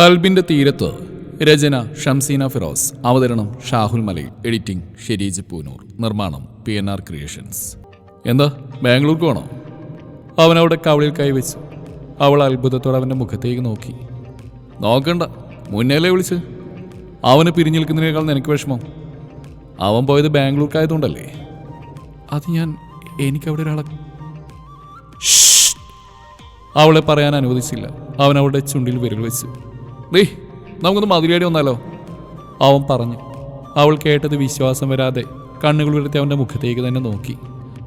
കൽബിന്റെ തീരത്ത് രചന ഷംസീന ഫിറോസ് അവതരണം ഷാഹുൽ മലയിൽ എഡിറ്റിംഗ് ഷെരീജ് പൂനൂർ നിർമ്മാണം പി എൻ ആർ ക്രിയേഷൻസ്. എന്താ ബാംഗ്ലൂർക്ക് പോണോ? അവൻ അവിടെ കവളിൽ കൈവച്ചു അവൾ അത്ഭുതത്തോടെ അവന്റെ മുഖത്തേക്ക് നോക്കി. നോക്കണ്ട മുന്നേലേ വിളിച്ച്? അവന് പിരിഞ്ഞു നിൽക്കുന്നതിനേക്കാൾ നിനക്ക് വിഷമം. അവൻ പോയത് ബാംഗ്ലൂർക്കായതുകൊണ്ടല്ലേ? അത് ഞാൻ എനിക്കവിടെ ഒരാളെ. അവളെ പറയാൻ അനുവദിച്ചില്ല. അവൻ അവളുടെ ചുണ്ടിൽ വിരൽ വെച്ചു. ഡേ നമുക്കൊന്ന് മതിലേടി വന്നാലോ? അവൻ പറഞ്ഞു. അവൾ കേട്ടത് വിശ്വാസം വരാതെ കണ്ണുകൾ ഉയർത്തി അവന്റെ മുഖത്തേക്ക് തന്നെ നോക്കി.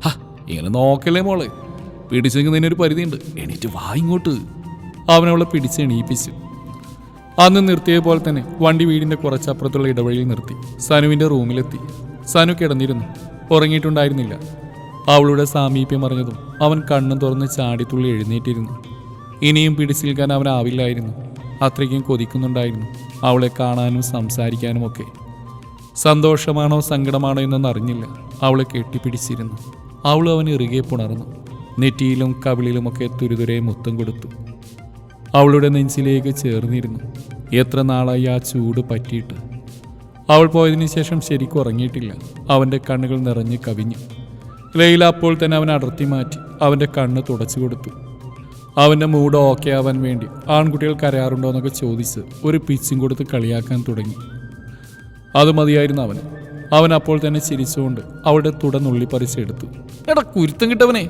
ഹ ഇങ്ങനെ നോക്കല്ലേ മോളെ? പിടിച്ചു നിൽക്കുന്നതിനൊരു പരിധിയുണ്ട്. എണീറ്റ് വാ ഇങ്ങോട്ട്. അവൻ അവളെ പിടിച്ച് എണീപ്പിച്ചു. അന്ന് നിർത്തിയ പോലെ തന്നെ വണ്ടി വീടിന്റെ കുറച്ചപ്പുറത്തുള്ള ഇടവഴിയിൽ നിർത്തി. സനുവിന്റെ റൂമിലെത്തി. സനു കിടന്നിരുന്നു. ഉറങ്ങിയിട്ടുണ്ടായിരുന്നില്ല. അവളുടെ സാമീപ്യം അറിഞ്ഞതും അവൻ കണ്ണും തുറന്ന് ചാടിത്തുള്ളി എഴുന്നേറ്റിരുന്നു. ഇനിയും പിടിച്ചു നിൽക്കാൻ അവനാവില്ലായിരുന്നു അത്രയ്ക്കും കൊതിക്കുന്നുണ്ടായിരുന്നു. അവളെ കാണാനും സംസാരിക്കാനും ഒക്കെ. സന്തോഷമാണോ സങ്കടമാണോ എന്നൊന്നും അറിഞ്ഞില്ല. അവളെ കെട്ടിപ്പിടിച്ചിരുന്നു. അവൾ അവൻ ഇറുകെ പുണർന്നു. നെറ്റിയിലും കവിളിലുമൊക്കെ തുരുതുരെ മുത്തം കൊടുത്തു. അവളുടെ നെഞ്ചിലേക്ക് ചേർന്നിരുന്നു. എത്ര നാളായി ആ ചൂട് പറ്റിയിട്ട്. അവൾ പോയതിനു ശേഷം ശരിക്കും ഉറങ്ങിയിട്ടില്ല. അവന്റെ കണ്ണുകൾ നിറഞ്ഞ് കവിഞ്ഞു. ലൈല അപ്പോൾ തന്നെ അവൻ അടർത്തി മാറ്റി അവന്റെ കണ്ണ് തുടച്ചു കൊടുത്തു. അവന്റെ മൂഡ് ഓക്കെ ആവാൻ വേണ്ടി ആൺകുട്ടികൾ കരയാറുണ്ടോ എന്നൊക്കെ ചോദിച്ച് ഒരു പിച്ചും കൊടുത്ത് കളിയാക്കാൻ തുടങ്ങി. അത് മതിയായിരുന്നു അവന്. അവൻ അപ്പോൾ തന്നെ ചിരിച്ചുകൊണ്ട് അവളുടെ തുട നുള്ളിപ്പറിച്ചെടുത്തു എടാ കുരുത്തം കിട്ടവനെ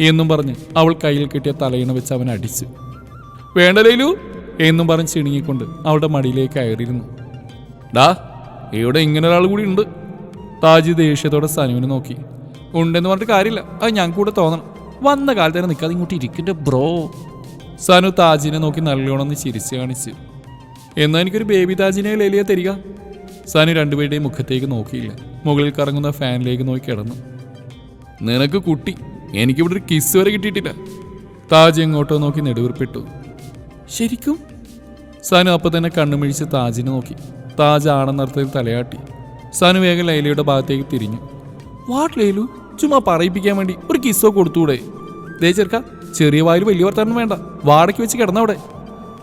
എന്നും പറഞ്ഞ് അവൾ കയ്യിൽ കിട്ടിയ തലയിണ വെച്ച് അവൻ അടിച്ചു. വേണ്ട ലൈലു എന്നും പറഞ്ഞ് ചിണുങ്ങിക്കൊണ്ട് അവളുടെ മടിയിലേക്ക് കയറിയിരുന്നു. ഡാ ഇവിടെ ഇങ്ങനെ ഒരാൾ കൂടി ഉണ്ട്. താജി ദേഷ്യത്തോടെ സനുവിനെ നോക്കി. ഉണ്ടെന്ന് പറഞ്ഞിട്ട് കാര്യമില്ല. അത് ഞങ്ങൾക്ക് കൂടെ തോന്നണം. വന്ന കാലത്ത് തന്നെ നിൽക്കാതെ ഇങ്ങോട്ട് ഇരിക്കട്ടെ ബ്രോ. സനു താജിനെ നോക്കി നല്ലോണം ഒന്ന് ചിരിച്ചു കാണിച്ചു. എന്നാൽ എനിക്കൊരു ബേബി താജിനെ ലലിയ തരിക? സനു രണ്ടുപേരുടെയും മുഖത്തേക്ക് നോക്കിയില്ല. മുകളിൽ കറങ്ങുന്ന ഫാനിലേക്ക് നോക്കി കിടന്നു. നിനക്ക് കുട്ടി. എനിക്കിവിടെ ഒരു കിസ് വരെ കിട്ടിയിട്ടില്ല. താജ് എങ്ങോട്ടോ നോക്കി നെടുവീർപ്പിട്ടു. ശരിക്കും? സനു അപ്പം തന്നെ കണ്ണുമിഴിച്ച് താജിനെ നോക്കി. താജ് ആണെന്നർത്ഥത്തിൽ തലയാട്ടി. സനു വേഗം ലൈലയുടെ ഭാഗത്തേക്ക് തിരിഞ്ഞു. വാട്ട് ലൈലു? ചുമ്മാ പറയിപ്പിക്കാൻ വേണ്ടി ഒരു കിസ്സോ കൊടുത്തൂടെ? ദേ ചെറുക്ക ചെറിയ വായിൽ വലിയ വർത്താനം വേണ്ട. വാടയ്ക്ക് വെച്ച് കിടന്നവിടെ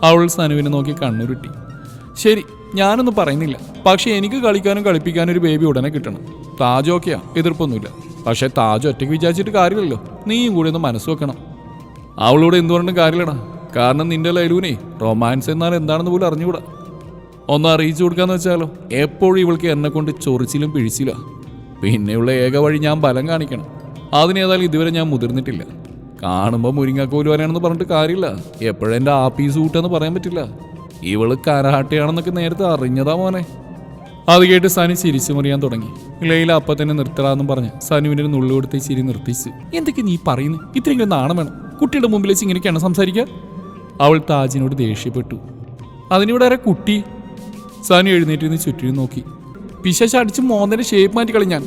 അവൾ സനുവിനെ നോക്കി കണ്ണുരുട്ടി. ശരി ഞാനൊന്നും പറയുന്നില്ല. പക്ഷെ എനിക്ക് കളിക്കാനും കളിപ്പിക്കാനും ഒരു ബേബി ഉടനെ കിട്ടണം. താജ് ഓക്കെയാ എതിർപ്പൊന്നുമില്ല. പക്ഷേ താജ് ഒറ്റയ്ക്ക് വിചാരിച്ചിട്ട് കാര്യമില്ലല്ലോ. നീയും കൂടി ഒന്ന് മനസ്സ് വെക്കണം. അവളോട് എന്തുകൊണ്ടും കാര്യമില്ലടാ. കാരണം നിന്റെ ലൈലൂനെ റൊമാൻസ് എന്നാൽ എന്താണെന്ന് പോലും അറിഞ്ഞുകൂടാ. ഒന്ന് അറിയിച്ചു കൊടുക്കാന്ന് വെച്ചാലോ? എപ്പോഴും ഇവൾക്ക് എന്നെ കൊണ്ട് ചൊറിച്ചിലും പിഴിച്ചില്ല പിന്നെയുള്ള ഏക വഴി ഞാൻ ബലം കാണിക്കണം. അതിനേതായാലും ഇതുവരെ ഞാൻ മുതിർന്നിട്ടില്ല. കാണുമ്പോൾ മുരിങ്ങാക്കോൽ വരാണെന്ന് പറഞ്ഞിട്ട് കാര്യമില്ല. എപ്പോഴും എന്റെ ആപ്പീസ് കൂട്ടെന്ന് പറയാൻ പറ്റില്ല. ഇവൾ കരാട്ടയാണെന്നൊക്കെ നേരത്തെ അറിഞ്ഞതാ മോനെ. അത് കേട്ട് സനു ചിരിച്ചു മുറിയാൻ തുടങ്ങി. ലൈല അപ്പൊ തന്നെ നിർത്തലാന്നും പറഞ്ഞ് സനുവിന്റെ നുള്ളു കൊടുത്ത് ചിരി നിർത്തിച്ചു. എന്തൊക്കെ നീ പറയുന്നു? ഇത്രയെങ്കിലും നാണം വേണം. കുട്ടിയുടെ മുമ്പിൽ വെച്ച് ഇങ്ങനെയൊക്കെയാണ് സംസാരിക്കുക? അവൾ താജിനോട് ദേഷ്യപ്പെട്ടു. അതിനിവിടെ ആരാ കുട്ടി? സനു എഴുന്നേറ്റ് നിന്ന് ചുറ്റിനും നോക്കി. പിശാശ് അടിച്ച് മോന്തന്റെ ഷേപ്പ് മാറ്റി കളി ഞാൻ.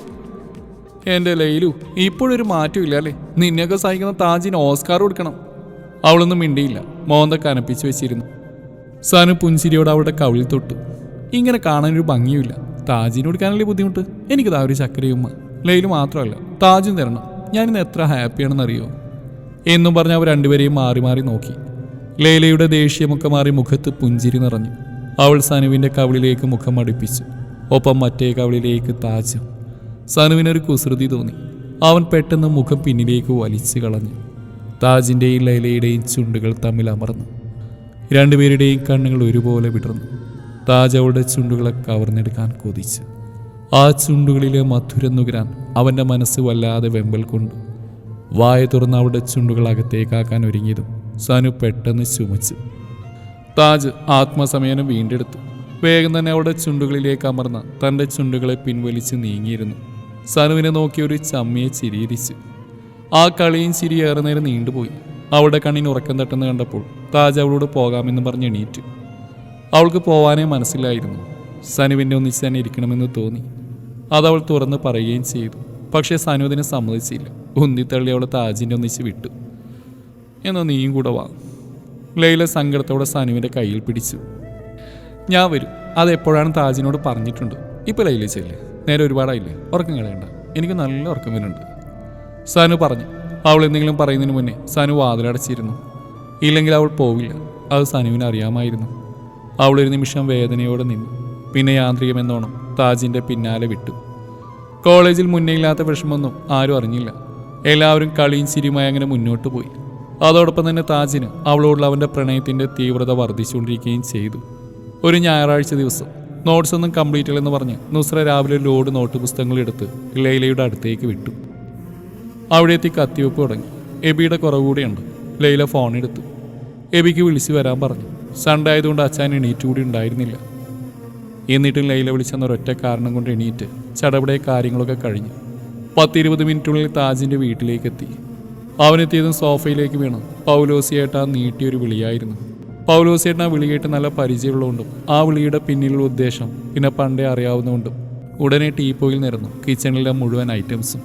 എന്റെ ലൈലു ഇപ്പോഴൊരു മാറ്റമില്ല അല്ലേ? നിന്നെയൊക്കെ സഹിക്കുന്ന താജിന് ഓസ്കാർ കൊടുക്കണം. അവളൊന്നും മിണ്ടിയില്ല. മോന്ത കനപ്പിച്ച് വെച്ചിരുന്നു. സാനു പുഞ്ചിരിയോട് അവളുടെ കവിളിൽ തൊട്ടു. ഇങ്ങനെ കാണാനൊരു ഭംഗിയുമില്ല താജിന് കൊടുക്കാനല്ലേ ബുദ്ധിമുട്ട്? എനിക്കതാ ഒരു ചക്കരയുമ്മ ലൈലു മാത്രമല്ല താജും തരണം. ഞാനിന്ന് എത്ര ഹാപ്പിയാണെന്നറിയോ എന്നും പറഞ്ഞ് അവർ രണ്ടുപേരെയും മാറി മാറി നോക്കി. ലൈലയുടെ ദേഷ്യമൊക്കെ മാറി മുഖത്ത് പുഞ്ചിരി നിറഞ്ഞു. അവൾ സനുവിന്റെ കവിളിലേക്ക് മുഖം അടുപ്പിച്ചു. ഒപ്പം മറ്റേ കവളിലേക്ക് താജും സനുവിനൊരു കുസൃതി തോന്നി. അവൻ പെട്ടെന്ന് മുഖം പിന്നിലേക്ക് വലിച്ചു കളഞ്ഞു. താജിന്റെയും ലൈലയുടെയും ചുണ്ടുകൾ തമ്മിൽ അമർന്നു. രണ്ടുപേരുടെയും കണ്ണുകൾ ഒരുപോലെ വിടർന്നു. താജ് അവളുടെ ചുണ്ടുകളെ കവർന്നെടുക്കാൻ കൊതിച്ചു. ആ ചുണ്ടുകളിലെ മധുരം നുകരാൻ അവന്റെ മനസ്സ് വല്ലാതെ വെമ്പൽ കൊണ്ടു. വായ തുറന്ന് അവളുടെ ചുണ്ടുകൾ അകത്തേക്കാക്കാൻ ഒരുങ്ങിയതും സനു പെട്ടെന്ന് ചുമച്ചു. താജ് ആത്മസമയനം വീണ്ടെടുത്തു. വേഗം തന്നെ അവളുടെ ചുണ്ടുകളിലേക്ക് അമർന്ന തന്റെ ചുണ്ടുകളെ പിൻവലിച്ച് നീങ്ങിയിരുന്നു. സനുവിനെ നോക്കി ഒരു ചമ്മിയെ ചിരിയിരിച്ചു ആ കളിയും ചിരി ഏറെ നേരം നീണ്ടുപോയി. അവളുടെ കണ്ണിന് ഉറക്കം തട്ടുന്ന കണ്ടപ്പോൾ താജ് അവളോട് പോകാമെന്ന് പറഞ്ഞ് എണീറ്റു. അവൾക്ക് പോവാനേ മനസ്സിലായിരുന്നു. സനുവിന്റെ ഒന്നിച്ച് തന്നെ ഇരിക്കണമെന്ന് തോന്നി. അതവൾ തുറന്ന് പറയുകയും ചെയ്തു. പക്ഷേ സനു അതിനെ സമ്മതിച്ചില്ല. ഉന്തിത്തള്ളി അവളെ താജിന്റെ ഒന്നിച്ച് വിട്ടു. എന്നാൽ നീയും കൂടെ വാ. ലൈല സങ്കടത്തോടെ സനുവിന്റെ കയ്യിൽ പിടിച്ചു. ഞാൻ വരും. അതെപ്പോഴാണ് താജിനോട് പറഞ്ഞിട്ടുണ്ട്. ഇപ്പോൾ ലൈലിച്ചല്ലേ ചെല്ല്? നേരെ ഒരുപാടായില്ലേ? ഉറക്കം കളയണ്ട. എനിക്ക് നല്ല ഉറക്കം വരുന്നുണ്ട്. സനു പറഞ്ഞു. അവൾ എന്തെങ്കിലും പറയുന്നതിന് മുന്നേ സനു വാതിലടച്ചിരുന്നു. ഇല്ലെങ്കിൽ അവൾ പോവില്ല. അത് സനുവിന് അറിയാമായിരുന്നു. അവൾ ഒരു നിമിഷം വേദനയോടെ നിന്നു. പിന്നെ യാന്ത്രികമെന്നോണം താജിന്റെ പിന്നാലെ വിട്ടു. കോളേജിൽ മുന്നേയില്ലാത്ത വിഷമമൊന്നും ആരും അറിഞ്ഞില്ല. എല്ലാവരും കളിയും ചിരിയുമായി അങ്ങനെ മുന്നോട്ട് പോയി. അതോടൊപ്പം തന്നെ താജിന് അവളോടുള്ള അവന്റെ പ്രണയത്തിന്റെ തീവ്രത വർദ്ധിച്ചുകൊണ്ടിരിക്കുകയും ചെയ്തു. ഒരു ഞായറാഴ്ച ദിവസം നോട്ട്സ് ഒന്നും കംപ്ലീറ്റ് ഇല്ലെന്ന് പറഞ്ഞ് നുസ്ര രാവിലെ ലോഡ് നോട്ട് പുസ്തകങ്ങൾ എടുത്ത് ലൈലയുടെ അടുത്തേക്ക് വിട്ടു. അവിടെ എത്തി കത്തിവെപ്പ് തുടങ്ങി. എബിയുടെ കുറവ് കൂടിയുണ്ട്. ലൈല ഫോൺ എടുത്തു. എബിക്ക് വിളിച്ചു വരാൻ പറഞ്ഞു. സൺഡേ ആയതുകൊണ്ട് അച്ഛൻ എണീറ്റ് കൂടി ഉണ്ടായിരുന്നില്ല. എന്നിട്ടും ലൈല വിളിച്ചെന്ന ഒറ്റ കാരണം കൊണ്ട് എണീറ്റ് ചടപടെ കാര്യങ്ങളൊക്കെ കഴിഞ്ഞു പത്തിരുപത് മിനിറ്റിനുള്ളിൽ താജിന്റെ വീട്ടിലേക്ക് എത്തി. അവനെത്തിയതും സോഫയിലേക്ക് വീണു. പൗലോസിയേട്ട നീട്ടിയൊരു വിളിയായിരുന്നു. പൗലോസിയേട്ടൻ ആ വിളി നല്ല പരിചയമുള്ളതുകൊണ്ടും ആ വിളിയുടെ പിന്നിലുള്ള ഉദ്ദേശം പിന്നെ പണ്ടേ അറിയാവുന്നതുകൊണ്ടും ഉടനെ ടീപ്പോയിൽ നിരന്നു കിച്ചണിലെ മുഴുവൻ ഐറ്റംസും.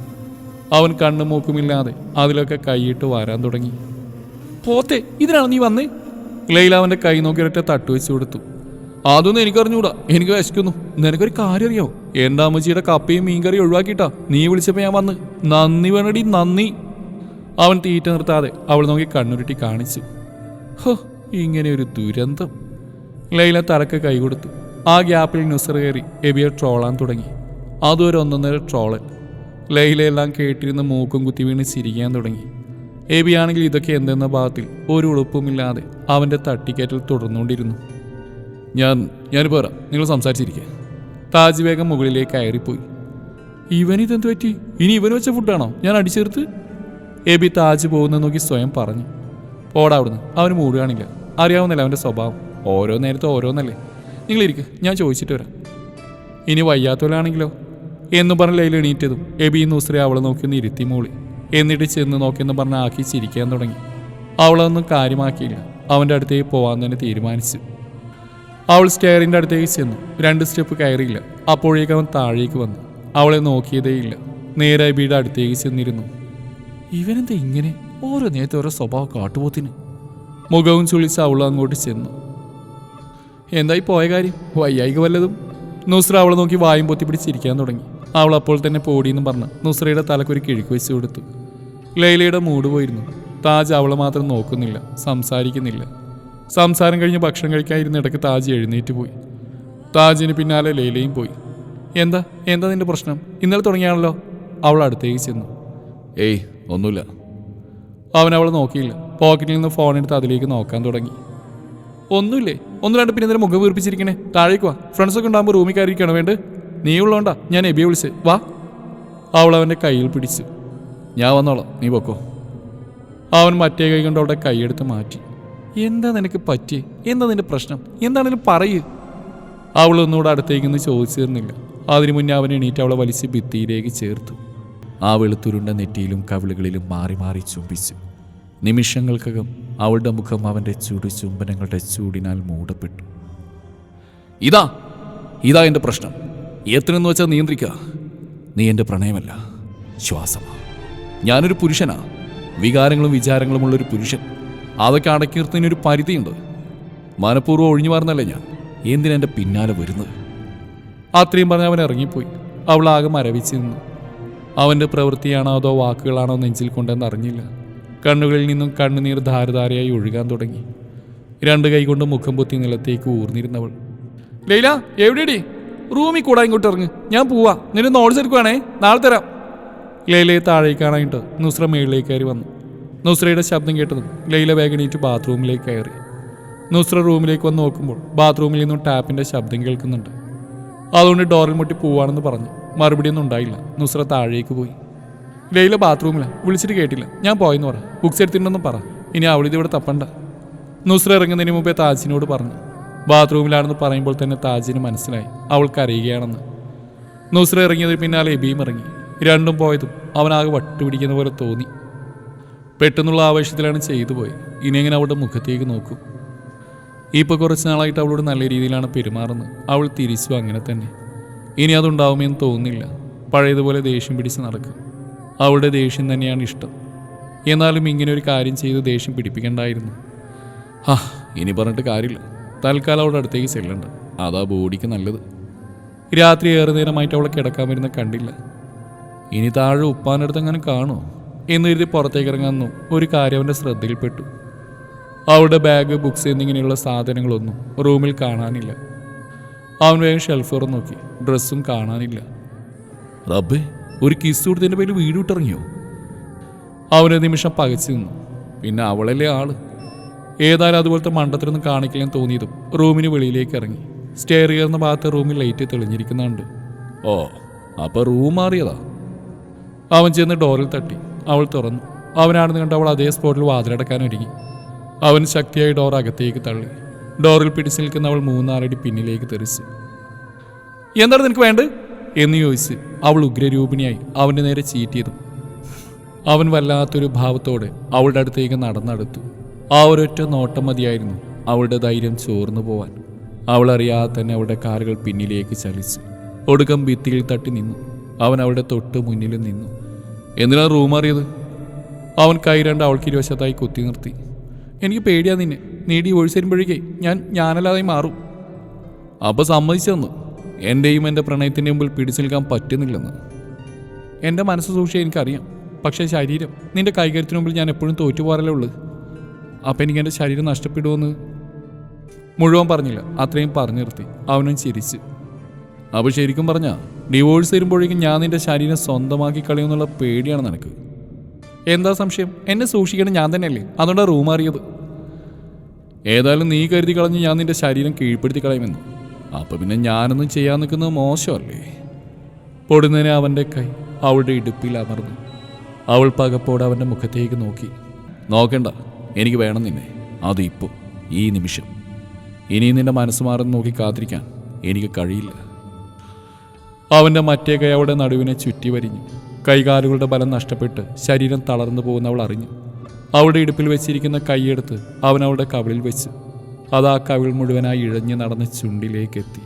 അവൻ കണ്ണും മൂക്കുമില്ലാതെ അതിലൊക്കെ കൈയിട്ട് വരാൻ തുടങ്ങി. പോത്തെ ഇതിനാണ് നീ വന്നേ? ലൈല അവന്റെ കൈ നോക്കി ഒരൊറ്റ തട്ട് വെച്ച് കൊടുത്തു. അതൊന്നും എനിക്കറിഞ്ഞൂടാ. എനിക്ക് വിശക്കുന്നു. നിനക്കൊരു കാര്യം അറിയാവോ എന്റെ അമ്മച്ചിയുടെ കപ്പയും മീൻകറിയും ഒഴിവാക്കിയിട്ടാ നീ വിളിച്ചപ്പോൾ ഞാൻ വന്ന്. നന്ദി വേണടി നന്ദി. അവൻ തീറ്റ നിർത്താതെ അവൾ നോക്കി കണ്ണുരുട്ടി കാണിച്ചു. ഹോ ഇങ്ങനെ ഒരു ദുരന്തം. ലൈല തറക്ക് കൈകൊടുത്തു ആ ഗ്യാപ്പിൽ നുസർ കയറി എബിയെ ട്രോളാൻ തുടങ്ങി. അതും ഒരു ഒന്നൊന്നര ട്രോളൻ ലൈലയെല്ലാം കേട്ടിരുന്ന് മൂക്കും കുത്തി വീണ് ചിരിക്കാൻ തുടങ്ങി. എബിയാണെങ്കിൽ ഇതൊക്കെ എന്തെന്ന ഭാഗത്തിൽ ഒരു ഉളുപ്പുമില്ലാതെ അവന്റെ തട്ടിക്കയറ്റൽ തുടർന്നുകൊണ്ടിരുന്നു. ഞാൻ ഞാൻ പോരാ നിങ്ങൾ സംസാരിച്ചിരിക്കുക താജ് വേഗം മുകളിലേക്ക് കയറിപ്പോയി. ഇവനിതെന്ത് പറ്റി? ഇനി ഇവന് വെച്ച ഫുഡാണോ? ഞാൻ അടിച്ചേർത്ത്? എബി താജ് പോകുന്ന നോക്കി സ്വയം പറഞ്ഞു. പോടാ അവന് മൂടുകയാണില്ല അറിയാവുന്നില്ല അവന്റെ സ്വഭാവം? ഓരോ നേരത്തെ ഓരോന്നല്ലേ? നിങ്ങളിരിക്കുക ഞാൻ ചോദിച്ചിട്ട് വരാം. ഇനി വയ്യാത്തവരാണെങ്കിലോ എന്നും പറഞ്ഞ് ലൈൽ എണീറ്റതും എബി നുസ്രെ അവളെ നോക്കി ഒന്ന് ഇരുത്തി മൂളി. എന്നിട്ട് ചെന്ന് നോക്കിയെന്ന് പറഞ്ഞ് ആക്കി ചിരിക്കാൻ തുടങ്ങി. അവളൊന്നും കാര്യമാക്കിയില്ല. അവന്റെ അടുത്തേക്ക് പോകാൻ തന്നെ തീരുമാനിച്ചു. അവൾ സ്റ്റെയറിന്റെ അടുത്തേക്ക് ചെന്നു. രണ്ട് സ്റ്റെപ്പ് കയറിയില്ല. അപ്പോഴേക്ക് അവൻ താഴേക്ക് വന്നു. അവളെ നോക്കിയതേയില്ല. നേരെ എബിയുടെ അടുത്തേക്ക് ചെന്നിരുന്നു. ഇവനെന്താ ഇങ്ങനെ? ഓരോ നേരത്തെ ഓരോ സ്വഭാവം കാട്ടുപോത്തിന്. മുഖവും ചുളിച്ച് അവൾ അങ്ങോട്ട് ചെന്നു. എന്തായി പോയ കാര്യം? വയ്യായിക വല്ലതും? നുസ്ര അവളെ നോക്കി വായും പൊത്തി പിടിച്ചിരിക്കാൻ തുടങ്ങി. അവൾ അപ്പോൾ തന്നെ പോടിയെന്ന് പറഞ്ഞ് നുസ്രയുടെ തലക്കൊരു കിഴുക്ക് വെച്ച് കൊടുത്തു. ലൈലയുടെ മൂട് പോയിരുന്നു. താജ് അവളെ മാത്രം നോക്കുന്നില്ല സംസാരിക്കുന്നില്ല. സംസാരം കഴിഞ്ഞ് ഭക്ഷണം കഴിക്കാതിരുന്ന ഇടയ്ക്ക് താജ് എഴുന്നേറ്റ് പോയി. താജിന് പിന്നാലെ ലൈലയും പോയി. എന്താ? എന്താ നിന്റെ പ്രശ്നം? ഇന്നലെ തുടങ്ങിയാണല്ലോ? അവൾ അടുത്തേക്ക് ചെന്നു. ഏയ് ഒന്നുമില്ല. അവൻ അവളെ നോക്കിയില്ല. പോക്കറ്റിൽ നിന്ന് ഫോൺ എടുത്ത് അതിലേക്ക് നോക്കാൻ തുടങ്ങി. ഒന്നുമില്ലേ? ഒന്ന് രണ്ട് പിന്നെ മുഖം വീർപ്പിച്ചിരിക്കണേ? താഴേക്ക് വാ. ഫ്രണ്ട്സ് ഒക്കെ ഉണ്ടാകുമ്പോൾ റൂമിൽ കയറിയിരിക്കണം? വേണ്ട. നീ ഉള്ളോണ്ടാ. ഞാൻ എബിയെ വിളിച്ച്. വാ. അവൾ അവന്റെ കയ്യിൽ പിടിച്ചു. ഞാൻ വന്നോളാം. നീ പൊക്കോ. അവൻ മറ്റേ കൈ കൊണ്ട് അവളുടെ കൈയെടുത്ത് മാറ്റി. എന്താ നിനക്ക് പറ്റി എന്താ നിന്റെ പ്രശ്നം? എന്താണെങ്കിലും പറയ്. അവൾ ഒന്നുകൂടെ അടുത്തേക്ക് നിന്ന് ചോദിച്ചു തീർന്നില്ല. അതിനു മുന്നേ അവൻ എണീറ്റ് അവളെ വലിച്ച് ഭിത്തിയിലേക്ക് ചേർത്തു. ആ വെളുത്തുരുണ്ട നെറ്റിയിലും കവിളുകളിലും മാറി മാറി ചുംബിച്ചു. നിമിഷങ്ങൾക്കകം അവളുടെ മുഖം അവന്റെ ചൂട് ചുംബനങ്ങളുടെ ചൂടിനാൽ മൂടപ്പെട്ടു. ഇതാ ഇതാ എന്റെ പ്രശ്നം. എത്രയെന്ന് വെച്ചാൽ നിയന്ത്രിക്കുക നീ എന്റെ പ്രണയമല്ല ശ്വാസമാ. ഞാനൊരു പുരുഷനാ. വികാരങ്ങളും വിചാരങ്ങളുമുള്ള ഒരു പുരുഷൻ. അതൊക്കെ അടക്കി പരിധിയുണ്ട്. മനഃപൂർവം ഒഴിഞ്ഞു മാറുന്നല്ലേ ഞാൻ. എന്തിനാ എന്റെ പിന്നാലെ വരുന്നത്? അത്രയും പറഞ്ഞ് അവൻ ഇറങ്ങിപ്പോയി. അവളാകെ മരവിച്ച് നിന്നു. അവന്റെ പ്രവൃത്തിയാണോ അതോ വാക്കുകളാണോ നെഞ്ചിൽ കൊണ്ടെന്ന് അറിഞ്ഞില്ല. കണ്ണുകളിൽ നിന്നും കണ്ണുനീർ ധാരധാരയായി ഒഴുകാൻ തുടങ്ങി. രണ്ട് കൈകൊണ്ട് മുഖം പൊത്തി നിലത്തേക്ക് ഊർന്നിരുന്നവൾ. ലൈല എവിടെയടി റൂമിൽ കൂടാ ഇങ്ങോട്ട് ഇറങ്ങ്. ഞാൻ പോവാ. നിന്റെ നോട്ട്സ് എടുക്കുവാണേ. നാളെ തരാം. ലൈലയെ താഴേക്ക് കാണാനായിട്ട് നുസ്ര മേളിലേക്ക് കയറി വന്നു. നുസ്രയുടെ ശബ്ദം കേട്ടതും ലൈല വേഗണീറ്റ് ബാത്റൂമിലേക്ക് കയറി. നുസ്ര റൂമിലേക്ക് വന്ന് നോക്കുമ്പോൾ ബാത്റൂമിൽ നിന്നും ടാപ്പിന്റെ ശബ്ദം കേൾക്കുന്നുണ്ട്. അതുകൊണ്ട് ഡോറിൽ മുട്ടി പോവാണെന്ന് പറഞ്ഞു. മറുപടിയൊന്നും ഉണ്ടായില്ല. നുസ്ര താഴേക്ക് പോയി. ലൈല ബാത്റൂമിലാണ് വിളിച്ചിട്ട് കേട്ടില്ല. ഞാൻ പോയെന്ന് പറ. ബുക്സ് എടുത്തിട്ടുണ്ടെന്ന് പറ. ഇനി അവളിത് ഇവിടെ തപ്പണ്ട. നുസ്ര ഇറങ്ങുന്നതിന് മുമ്പേ താജിനോട് പറഞ്ഞു. ബാത്റൂമിലാണെന്ന് പറയുമ്പോൾ തന്നെ താജിന് മനസ്സിലായി. അവൾക്ക് അറിയുകയാണെന്ന് നുസ്ര ഇറങ്ങിയതിന് പിന്നാലെ എബിയും ഇറങ്ങി. രണ്ടും പോയതും അവനാകെ വട്ടുപിടിക്കുന്ന പോലെ തോന്നി. പെട്ടെന്നുള്ള ആവേശത്തിലാണ് ചെയ്തു പോയി ഇനി എങ്ങനെ അവളുടെ മുഖത്തേക്ക് നോക്കും? ഇപ്പോൾ കുറച്ച് നാളായിട്ട് അവളോട് നല്ല രീതിയിലാണ് പെരുമാറുന്നത്. അവൾ തിരിച്ചു അങ്ങനെ തന്നെ. ഇനി അതുണ്ടാവുമെന്ന് തോന്നുന്നില്ല. പഴയതുപോലെ ദേഷ്യം പിടിച്ച് നടക്കും. അവളുടെ ദേഷ്യം തന്നെയാണ് ഇഷ്ടം. എന്നാലും ഇങ്ങനെ ഒരു കാര്യം ചെയ്ത് ദേഷ്യം പിടിപ്പിക്കണ്ടായിരുന്നു. ആ ഇനി പറഞ്ഞിട്ട് കാര്യമില്ല. തൽക്കാലം അവളുടെ അടുത്തേക്ക് ചെല്ലണ്ട. അതാ ബോഡിക്ക് നല്ലത്. രാത്രി ഏറെ നേരമായിട്ട് അവളെ കിടക്കാൻ വരുന്ന കണ്ടില്ല. ഇനി താഴെ ഉപ്പാനടുത്ത് അങ്ങനെ കാണുമോ എന്ന് കരുതി പുറത്തേക്ക് ഇറങ്ങാമെന്നു ഒരു കാര്യം അവന്റെ ശ്രദ്ധയിൽപ്പെട്ടു. അവളുടെ ബാഗ് ബുക്സ് എന്നിങ്ങനെയുള്ള സാധനങ്ങളൊന്നും റൂമിൽ കാണാനില്ല. അവൻ വേഗം ഷെൽഫ് നോക്കി. ഡ്രസ്സും കാണാനില്ല. റബ്ബേ ഒരു കിസ് കൊടുത്തതിന്റെ പേരിൽ വീട് വിട്ടിറങ്ങിയോ? അവനൊരു നിമിഷം പകച്ചു നിന്നു. പിന്നെ അവളല്ലേ ആൾ? ഏതായാലും അതുപോലത്തെ മണ്ടത്തിലൊന്നും കാണിക്കില്ലെന്ന് തോന്നിയതും റൂമിന് വെളിയിലേക്ക് ഇറങ്ങി. സ്റ്റെയർ കയറുന്ന ഭാഗത്ത് റൂമിൽ ലൈറ്റ് തെളിഞ്ഞിരിക്കുന്നുണ്ട്. ഓ അപ്പൊ റൂം മാറിയതാ? അവൻ ചെന്ന് ഡോറിൽ തട്ടി. അവൾ തുറന്നു. അവനാണെന്ന് കണ്ട് അവൾ അതേ സ്പോട്ടിൽ വാതിലടക്കാൻ ഒരുങ്ങി. അവൻ ശക്തിയായി ഡോർ അകത്തേക്ക് തള്ളി. ഡോറിൽ പിടിച്ചു നിൽക്കുന്ന അവൾ മൂന്നാലടി പിന്നിലേക്ക് തെറിച്ചു. എന്താണ് നിനക്ക് വേണ്ടത്? എന്ന് ചോദിച്ച് അവൾ ഉഗ്രരൂപിണിയായി അവന്റെ നേരെ ചീറ്റിയതും. അവൻ വല്ലാത്തൊരു ഭാവത്തോടെ അവളുടെ അടുത്തേക്ക് നടന്നെടുത്തു. ആ ഒരൊറ്റ നോട്ടം മതിയായിരുന്നു അവളുടെ ധൈര്യം ചോർന്നു പോവാൻ. അവൾ അറിയാതെ തന്നെ അവളുടെ കാറുകൾ പിന്നിലേക്ക് ചലിച്ചു ഒടുക്കം ഭിത്തിയിൽ തട്ടി നിന്നു. അവൻ അവളുടെ തൊട്ട് മുന്നിൽ നിന്നു. എന്തിനാ റൂം അറിയത് അവൻ കൈ രണ്ട് അവൾക്ക് ഇരുവശത്തായി കുത്തി നിർത്തി. എനിക്ക് പേടിയാ നിന്നെ. നീ ഡിവോഴ്സ് വരുമ്പോഴേക്കേ ഞാൻ ഞാനല്ലാതെ മാറും. അപ്പോൾ സമ്മതിച്ചു തന്നു എന്റെയും എന്റെ പ്രണയത്തിന്റെ മുമ്പിൽ പിടിച്ചു നിൽക്കാൻ പറ്റുന്നില്ലെന്ന്. എന്റെ മനസ്സ് സൂക്ഷിച്ച് എനിക്കറിയാം. പക്ഷേ ശരീരം നിന്റെ കൈകാര്യത്തിന് മുമ്പിൽ ഞാൻ എപ്പോഴും തോറ്റുപോകാറല്ലേ ഉള്ളു. അപ്പം എനിക്ക് എന്റെ ശരീരം നഷ്ടപ്പെടുമെന്ന് മുഴുവൻ പറഞ്ഞില്ല. അത്രയും പറഞ്ഞു നിർത്തി. അവനും ചിരിച്ച്. അപ്പോൾ ശരിക്കും പറഞ്ഞാൽ ഡിവോഴ്സ് വരുമ്പോഴേക്കും ഞാൻ നിന്റെ ശരീരം സ്വന്തമാക്കി കളയുമെന്നുള്ള പേടിയാണ് നിനക്ക്. എന്താ സംശയം? എന്നെ സൂക്ഷിക്കണം ഞാൻ തന്നെയല്ലേ? അതുകൊണ്ടാണ് റൂം അറിയത്. ഏതായാലും നീ കരുതി കളഞ്ഞ് ഞാൻ നിന്റെ ശരീരം കീഴ്പ്പെടുത്തി കളയുമെന്ന്. അപ്പൊ പിന്നെ ഞാനൊന്നും ചെയ്യാൻ നിൽക്കുന്നത് മോശമല്ലേ? പൊടുന്നതിനെ അവന്റെ കൈ അവളുടെ ഇടുപ്പിൽ അമർന്നു. അവൾ പകപ്പോടെ അവന്റെ മുഖത്തേക്ക് നോക്കി. നോക്കണ്ട എനിക്ക് വേണം നിന്നെ. അത് ഇപ്പോൾ ഈ നിമിഷം. ഇനി നിന്റെ മനസ്സ് മാറുന്ന നോക്കി കാത്തിരിക്കാൻ എനിക്ക് കഴിയില്ല. അവന്റെ മറ്റേ കൈ അവളുടെ നടുവിനെ ചുറ്റി വരിഞ്ഞു. കൈകാലുകളുടെ ബലം നഷ്ടപ്പെട്ട് ശരീരം തളർന്നു പോകുന്ന അവൾ അറിഞ്ഞു. അവളുടെ ഇടുപ്പിൽ വെച്ചിരിക്കുന്ന കൈയെടുത്ത് അവൻ അവളുടെ കവിളിൽ വെച്ചു. അത് ആ കവിൾ മുഴുവനായി ഇഴഞ്ഞു നടന്ന ചുണ്ടിലേക്ക് എത്തി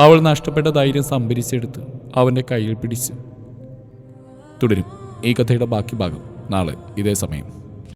അവൾ നഷ്ടപ്പെട്ട ധൈര്യം സംഭരിച്ചെടുത്ത് അവന്റെ കയ്യിൽ പിടിച്ചു. തുടരും. ഈ കഥയുടെ ബാക്കി ഭാഗം നാളെ ഇതേ സമയം.